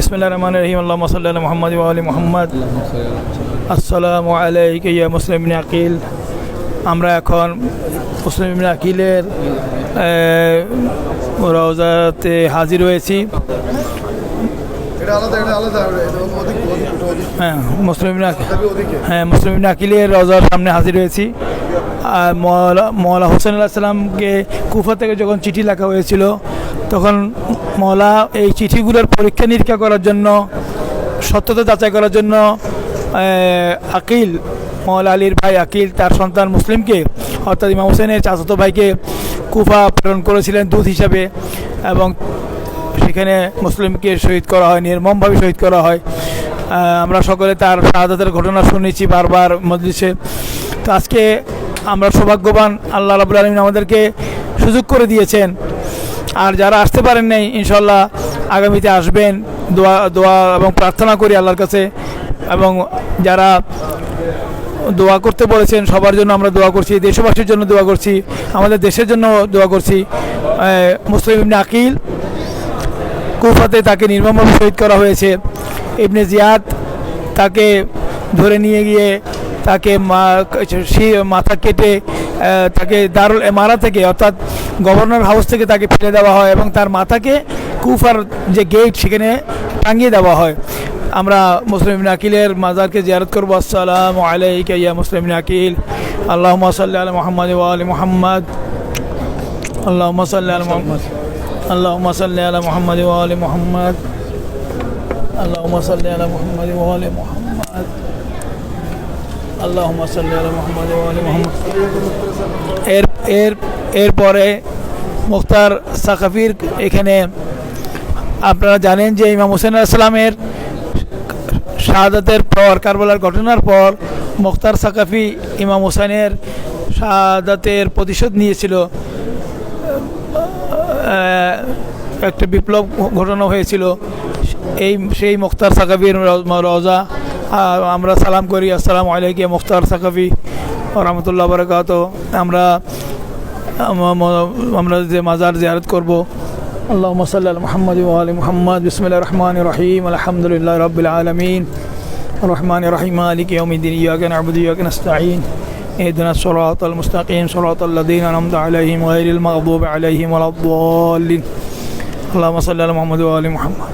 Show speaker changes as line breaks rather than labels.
বিসমিল্লাহ রহমান রহিম। আল্লাহ সাল্লাহ মোহাম্মদ আলী মোহাম্মদ। আসসালামু আলাইকা ইয়া মুসলিম আকিল। আমরা এখন মুসলিম আকিলের রওজাতে হাজির হয়েছি। হ্যাঁ মুসলিম হ্যাঁ মুসলিম আকিলের রওজার সামনে হাজির হয়েছি। আর মৌলা হোসেন আল্লাহ সাল্লামকে কুফা থেকে যখন চিঠি লেখা হয়েছিল তখন মৌলা এই চিঠিগুলোর পরীক্ষা নিরীক্ষা করার জন্য, সত্যতা যাচাই করার জন্য আকিল মৌলা আলীর ভাই আকিল, তার সন্তান মুসলিমকে, অর্থাৎ ইমাম হোসেনের চাচাতো ভাইকে কুফা প্রেরণ করেছিলেন দূত হিসাবে এবং সেখানে মুসলিমকে শহীদ করা হয়, নির্মমভাবে শহীদ করা হয়। আমরা সকলে তার শাহাদাতের ঘটনা শুনেছি বারবার মজলিসে। তো আজকে আমরা সৌভাগ্যবান, আল্লাহ রাবুল আলমিন আমাদেরকে সুযোগ করে দিয়েছেন। আর যারা আসতে পারেন নাই, ইনশাল্লাহ আগামীতে আসবেন। দোয়া দোয়া এবং প্রার্থনা করি আল্লাহর কাছে। এবং যারা দোয়া করতে বলেছেন, সবার জন্য আমরা দোয়া করছি, দেশবাসীর জন্য দোয়া করছি, আমাদের দেশের জন্য দোয়া করছি। মুসলিম ইবনে আকিল কুফাতে তাকে নির্মমভাবে শহীদ করা হয়েছে। ইবনে জিয়াদ তাকে ধরে নিয়ে গিয়ে তাকে মাথা কেটে তাকে দারুল এমারা থেকে, অর্থাৎ গভর্নর হাউস থেকে তাকে ফেলে দেওয়া হয় এবং তার মাথাকে কুফার যে গেট সেখানে টাঙিয়ে দেওয়া হয়। আমরা মুসলিম আকিলের মাজারকে জিয়ারত করব। আসসালাম আলাইকা ইয়া মুসলিম আকিল আল্লাহ সাল্লি আল মোহাম্মদ আল মোহাম্মদ। আল্লাহ মাসাল্লা আল মোহাম্মদ। আল্লাহ মাসাল্লা আল মোহাম্মদ আল মোহাম্মদ। আল্লাহ মাসাল্লা আল মোহাম্মদ আল মোহাম্মদ। আল্লাহ সাল্লি আল মোহাম্মদ আল মোহাম্মদ। এর এর, এরপরে মুখতার সাকাফির এখানে আপনারা জানেন যে ইমাম হোসেন আসলামের শাহাদাতের পর, কারবালার ঘটনার পর মুখতার সাকাফি ইমাম হোসেনের শাহাদাতের প্রতিশোধ নিয়েছিল। একটা বিপ্লব ঘটানো হয়েছিল। এই, সেই মুখতার সাকাবির রজা আমরা সালাম করি, আসসালামু আলাইকুম মুখতার সাকাবি রহমতুল্লাহ বরকাত আমরা আম- আম- আমরা যে মাজার জিয়ারত করব আল্লাহ সাল্লাহ মোহাম্মদ আলী মোহাম্মদ বিসমিল্লা রহমান রহিম আলহামদুলিল্লাহ রবিল আলমিন الرحمن الرحيم مالك يوم الدين إياك نعبد وإياك نستعين اهدنا الصراط المستقيم صراط الذين أنعمت عليهم غير المغضوب عليهم ولا الضالين اللهم صل على محمد وآل محمد